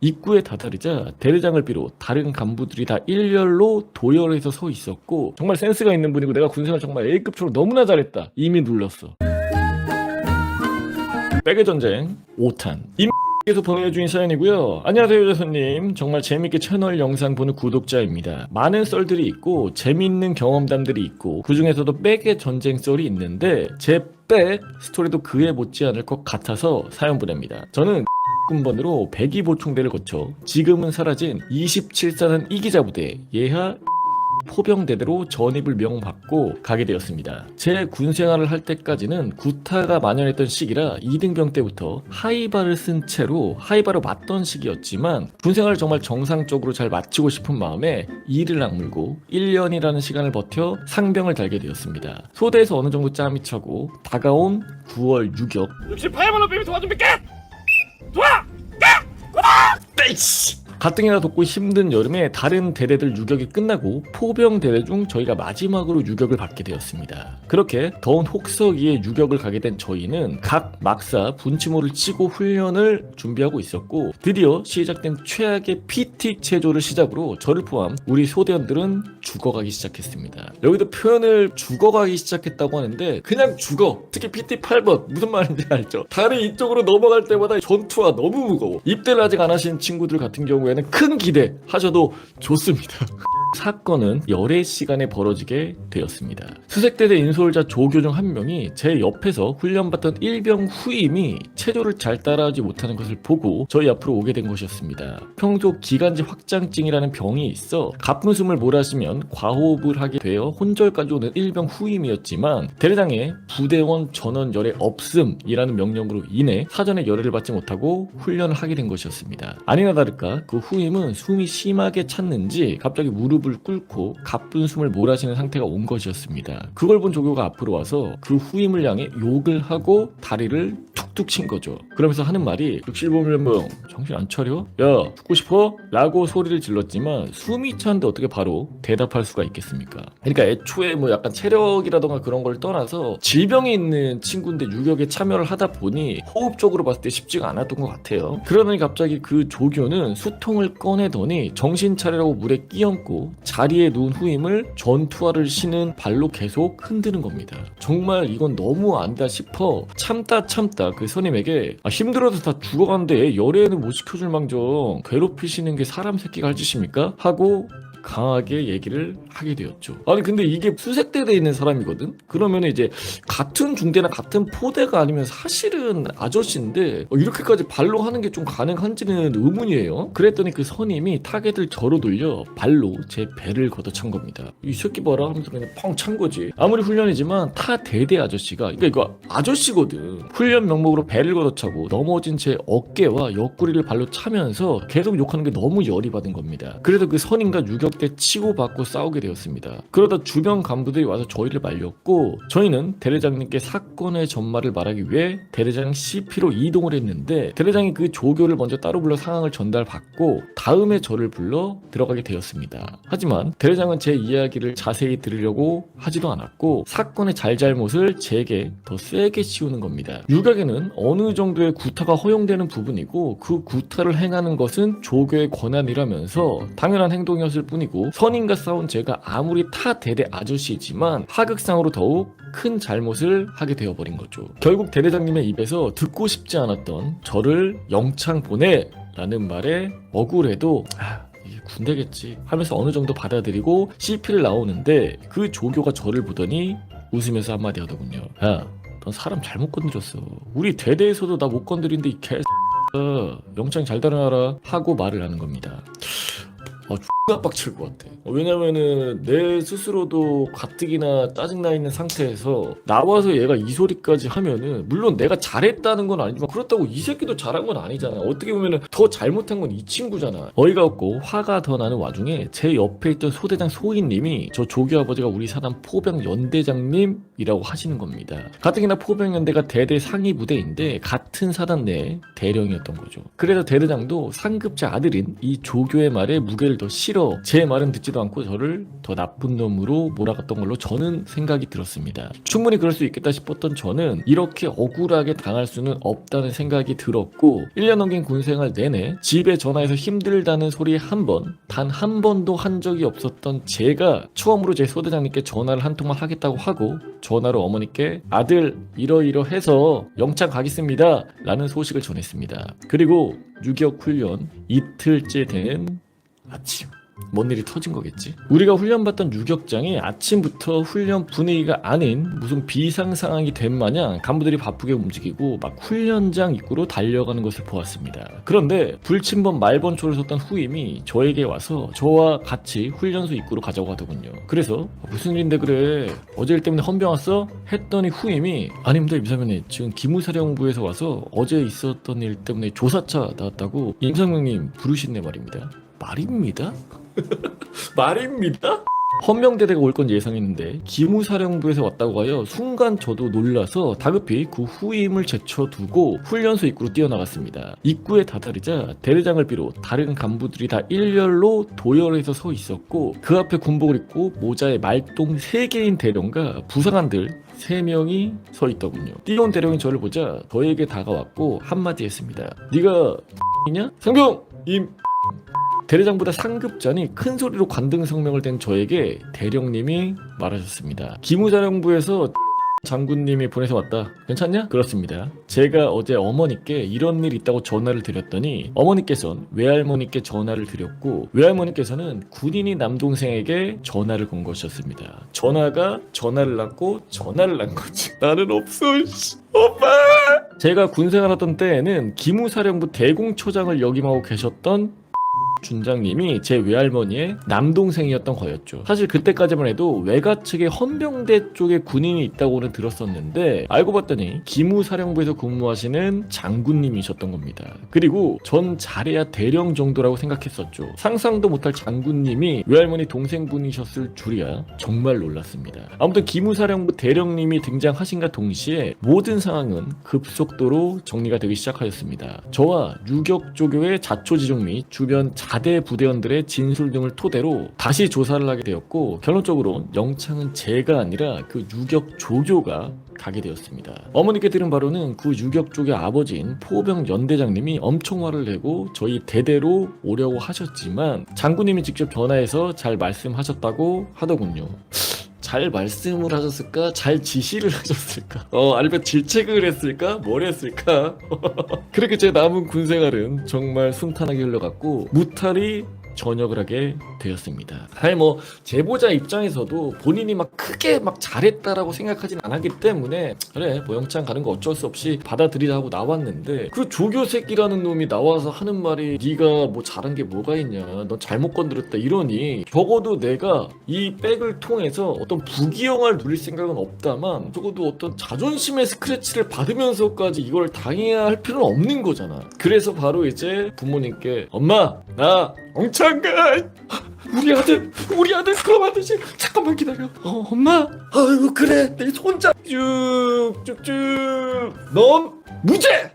입구에 다다르자 대대장을 비롯 다른 간부들이 다 일렬로 도열해서 서 있었고 정말 센스가 있는 분이고 내가 군생활 정말 A급처럼 너무나 잘했다 이미 눌렀어 백의 전쟁 5탄 께서 보내주신 사연이고요. 안녕하세요, 여자손님. 정말 재밌게 채널 영상 보는 구독자입니다. 많은 썰들이 있고 재미있는 경험담들이 있고 그 중에서도 백의 전쟁 썰이 있는데 제 백 스토리도 그에 못지않을 것 같아서 사연 보냅니다. 저는 군번으로 백이 보충대를 거쳐 지금은 사라진 27사단 이기자 부대 예하 포병대대로 전입을 명받고 가게 되었습니다. 제 군생활을 할 때까지는 구타가 만연했던 시기라 2등병 때부터 하이바를 쓴 채로 하이바로 맞던 시기였지만 군생활을 정말 정상적으로 잘 마치고 싶은 마음에 이를 악물고 1년이라는 시간을 버텨 상병을 달게 되었습니다. 소대에서 어느 정도 짬이 차고 다가온 9월 유격 68만 원 빼면 도와줍니까? 빼이씨! 가뜩이나 덥고 힘든 여름에 다른 대대들 유격이 끝나고 포병 대대 중 저희가 마지막으로 유격을 받게 되었습니다. 그렇게 더운 혹서기에 유격을 가게 된 저희는 각 막사 분치모를 치고 훈련을 준비하고 있었고 드디어 시작된 최악의 PT 체조를 시작으로 저를 포함 우리 소대원들은 죽어가기 시작했습니다. 여기도 표현을 죽어가기 시작했다고 하는데 그냥 죽어. 특히 PT 8번 무슨 말인지 알죠? 다리 이쪽으로 넘어갈 때마다 전투와 너무 무거워. 입대를 아직 안 하신 친구들 같은 경우에 는 큰 기대 하셔도 좋습니다. 사건은 열의 시간에 벌어지게 되었습니다. 수색대대 인솔자 조교 중 한 명이 제 옆에서 훈련받던 일병 후임이 체조를 잘 따라하지 못하는 것을 보고 저희 앞으로 오게 된 것이었습니다. 평소 기관지 확장증이라는 병이 있어 가쁜 숨을 몰아쉬면 과호흡을 하게 되어 혼절까지 오는 일병 후임이었지만 대대장의 부대원 전원 열의 없음이라는 명령으로 인해 사전에 열애를 받지 못하고 훈련을 하게 된 것이었습니다. 아니나 다를까 그 후임은 숨이 심하게 찼는지 갑자기 무릎 을 꿇고 가쁜 숨을 몰아쉬는 상태가 온 것이었습니다. 그걸 본 조교가 앞으로 와서 그 후임을 향해 욕을 하고 다리를 툭툭 친 거죠. 그러면서 하는 말이 67보면 정신 안 차려? 야 죽고 싶어? 라고 소리를 질렀지만 숨이 차는데 어떻게 바로 대답할 수가 있겠습니까? 그러니까 애초에 뭐 약간 체력이라던가 그런 걸 떠나서 질병이 있는 친구인데 유격에 참여를 하다 보니 호흡적으로 봤을 때 쉽지가 않았던 것 같아요. 그러더니 갑자기 그 조교는 수통을 꺼내더니 정신 차리라고 물에 끼얹고 자리에 누운 후임을 전투화를 신은 발로 계속 흔드는 겁니다. 정말 이건 너무 안다 싶어 참다 참다 그 선임에게 아, 힘들어서 다 죽어간데 열애는 못 시켜줄 망정 괴롭히시는 게 사람 새끼가 할 짓입니까? 하고 강하게 얘기를 하게 되었죠. 아니 근데 이게 수색대대에 있는 사람이거든. 그러면 이제 같은 중대나 같은 포대가 아니면 사실은 아저씨인데 어, 이렇게까지 발로 하는 게 좀 가능한지는 의문이에요. 그랬더니 그 선임이 타겟을 저로 돌려 발로 제 배를 걷어찬 겁니다. 이 새끼 봐라 하면서 그냥 펑 찬 거지. 아무리 훈련이지만 타 대대 아저씨가 그러니까 이거 아저씨거든. 훈련 명목으로 배를 걷어차고 넘어진 제 어깨와 옆구리를 발로 차면서 계속 욕하는 게 너무 열이 받은 겁니다. 그래서 그 선임과 유격대 치고받고 싸우게 되었습니다. 그러다 주변 간부들이 와서 저희를 말렸고 저희는 대대장님께 사건의 전말을 말하기 위해 대대장 CP로 이동을 했는데 대대장이 그 조교를 먼저 따로 불러 상황을 전달받고 다음에 저를 불러 들어가게 되었습니다. 하지만 대대장은 제 이야기를 자세히 들으려고 하지도 않았고 사건의 잘잘못을 제게 더 세게 씌우는 겁니다. 유격에는 어느 정도의 구타가 허용되는 부분이고 그 구타를 행하는 것은 조교의 권한이라면서 당연한 행동이었을 뿐이고 선임과 싸운 제가 아무리 타 대대 아저씨지만 하극상으로 더욱 큰 잘못을 하게 되어버린 거죠. 결국 대대장님의 입에서 듣고 싶지 않았던 저를 영창 보내 라는 말에 억울해도 아, 군대겠지 하면서 어느 정도 받아들이고 CP를 나오는데 그 조교가 저를 보더니 웃으면서 한마디 하더군요. 야, 넌 사람 잘못 건드렸어. 우리 대대에서도 나 못 건드린데 이 개. 영창 잘 다뤄라 하고 말을 하는 겁니다. 아, X가 빡칠 것 같아. 어, 왜냐면은 내 스스로도 가뜩이나 짜증나 있는 상태에서 나와서 얘가 이 소리까지 하면은 물론 내가 잘했다는 건 아니지만 그렇다고 이 새끼도 잘한 건 아니잖아. 어떻게 보면은 더 잘못한 건 이 친구잖아. 어이가 없고 화가 더 나는 와중에 제 옆에 있던 소대장 소희님이 저 조교 아버지가 우리 사단 포병 연대장님 이라고 하시는 겁니다. 가뜩이나 포병연대가 대대 상위 부대인데 같은 사단 내 대령이었던 거죠. 그래서 대대장도 상급자 아들인 이 조교의 말에 무게를 더 실어 제 말은 듣지도 않고 저를 더 나쁜 놈으로 몰아갔던 걸로 저는 생각이 들었습니다. 충분히 그럴 수 있겠다 싶었던 저는 이렇게 억울하게 당할 수는 없다는 생각이 들었고 1년 넘긴 군생활 내내 집에 전화해서 힘들다는 소리 한 번, 단 한 번도 한 적이 없었던 제가 처음으로 제 소대장님께 전화를 한 통만 하겠다고 하고 전화로 어머니께 아들 이러이러해서 영창 가겠습니다 라는 소식을 전했습니다. 그리고 유격 훈련 이틀째 되는 아침 뭔 일이 터진 거겠지? 우리가 훈련받던 유격장이 아침부터 훈련 분위기가 아닌 무슨 비상 상황이 된 마냥 간부들이 바쁘게 움직이고 막 훈련장 입구로 달려가는 것을 보았습니다. 그런데 불침번 말번초를 섰던 후임이 저에게 와서 저와 같이 훈련소 입구로 가자고 하더군요. 그래서 무슨 일인데 그래? 어제 일 때문에 헌병 왔어? 했더니 후임이 아닙니다 임사면님 지금 기무사령부에서 와서 어제 있었던 일 때문에 조사차 나왔다고 임상명님 부르신네 말입니다. 말입니다? 말입니다? 헌명대대가 올 건 예상했는데 기무사령부에서 왔다고 하여 순간 저도 놀라서 다급히 그 후임을 제쳐두고 훈련소 입구로 뛰어나갔습니다. 입구에 다다르자 대대장을 비롯 다른 간부들이 다 일렬로 도열해서 서 있었고 그 앞에 군복을 입고 모자에 말똥 3개인 대령과 부상한들 3명이 서 있더군요. 뛰어온 대령이 저를 보자 저에게 다가왔고 한마디 했습니다. 네가 이냐? 상병! 임 대대장보다 상급자니 큰 소리로 관등 성명을 댄 저에게 대령님이 말하셨습니다. 기무사령부에서 장군님이 보내서 왔다. 괜찮냐? 그렇습니다. 제가 어제 어머니께 이런 일 있다고 전화를 드렸더니 어머니께선 외할머니께 전화를 드렸고 외할머니께서는 군인이 남동생에게 전화를 건 것이었습니다. 전화가 전화를 낳고 전화를 낳은 거지. 나는 없어. 씨. 엄마! 제가 군생활 하던 때에는 기무사령부 대공처장을 역임하고 계셨던 준장님이 제 외할머니의 남동생이었던 거였죠. 사실 그때까지만 해도 외가 측에 헌병대 쪽에 군인이 있다고는 들었었는데 알고 봤더니 기무사령부에서 근무하시는 장군님이셨던 겁니다. 그리고 전 잘해야 대령 정도라고 생각했었죠. 상상도 못할 장군님이 외할머니 동생분이셨을 줄이야 정말 놀랐습니다. 아무튼 기무사령부 대령님이 등장하신과 동시에 모든 상황은 급속도로 정리가 되기 시작하였습니다. 저와 유격 조교의 자초지종 및 주변 자대 부대원들의 진술 등을 토대로 다시 조사를 하게 되었고 결론적으로 영창은 제가 아니라 그 유격 조교가 가게 되었습니다. 어머니께 들은 바로는 그 유격 쪽의 아버지인 포병 연대장님이 엄청 화를 내고 저희 대대로 오려고 하셨지만 장군님이 직접 전화해서 잘 말씀하셨다고 하더군요. 잘 말씀을 하셨을까? 잘 지시를 하셨을까? 어, 아니면 질책을 했을까? 뭘 했을까? 그렇게 제 남은 군 생활은 정말 순탄하게 흘러갔고 무탈이 전역을 하게 되었습니다. 사실 뭐 제보자 입장에서도 본인이 막 크게 막 잘했다라고 생각하진 않았기 때문에 그래 모영창 가는 거 어쩔 수 없이 받아들이자 하고 나왔는데 그 조교 새끼라는 놈이 나와서 하는 말이 네가 뭐 잘한 게 뭐가 있냐 넌 잘못 건드렸다 이러니 적어도 내가 이 백을 통해서 어떤 부기영을 누릴 생각은 없다만 적어도 어떤 자존심의 스크래치를 받으면서까지 이걸 당해야 할 필요는 없는 거잖아 그래서 바로 이제 부모님께 엄마 나 엉창가 우리 아들 우리 아들 그럼 안 되지 잠깐만 기다려. 어 엄마. 아이고 그래. 내 손자. 쭉쭉쭉. 넌 무죄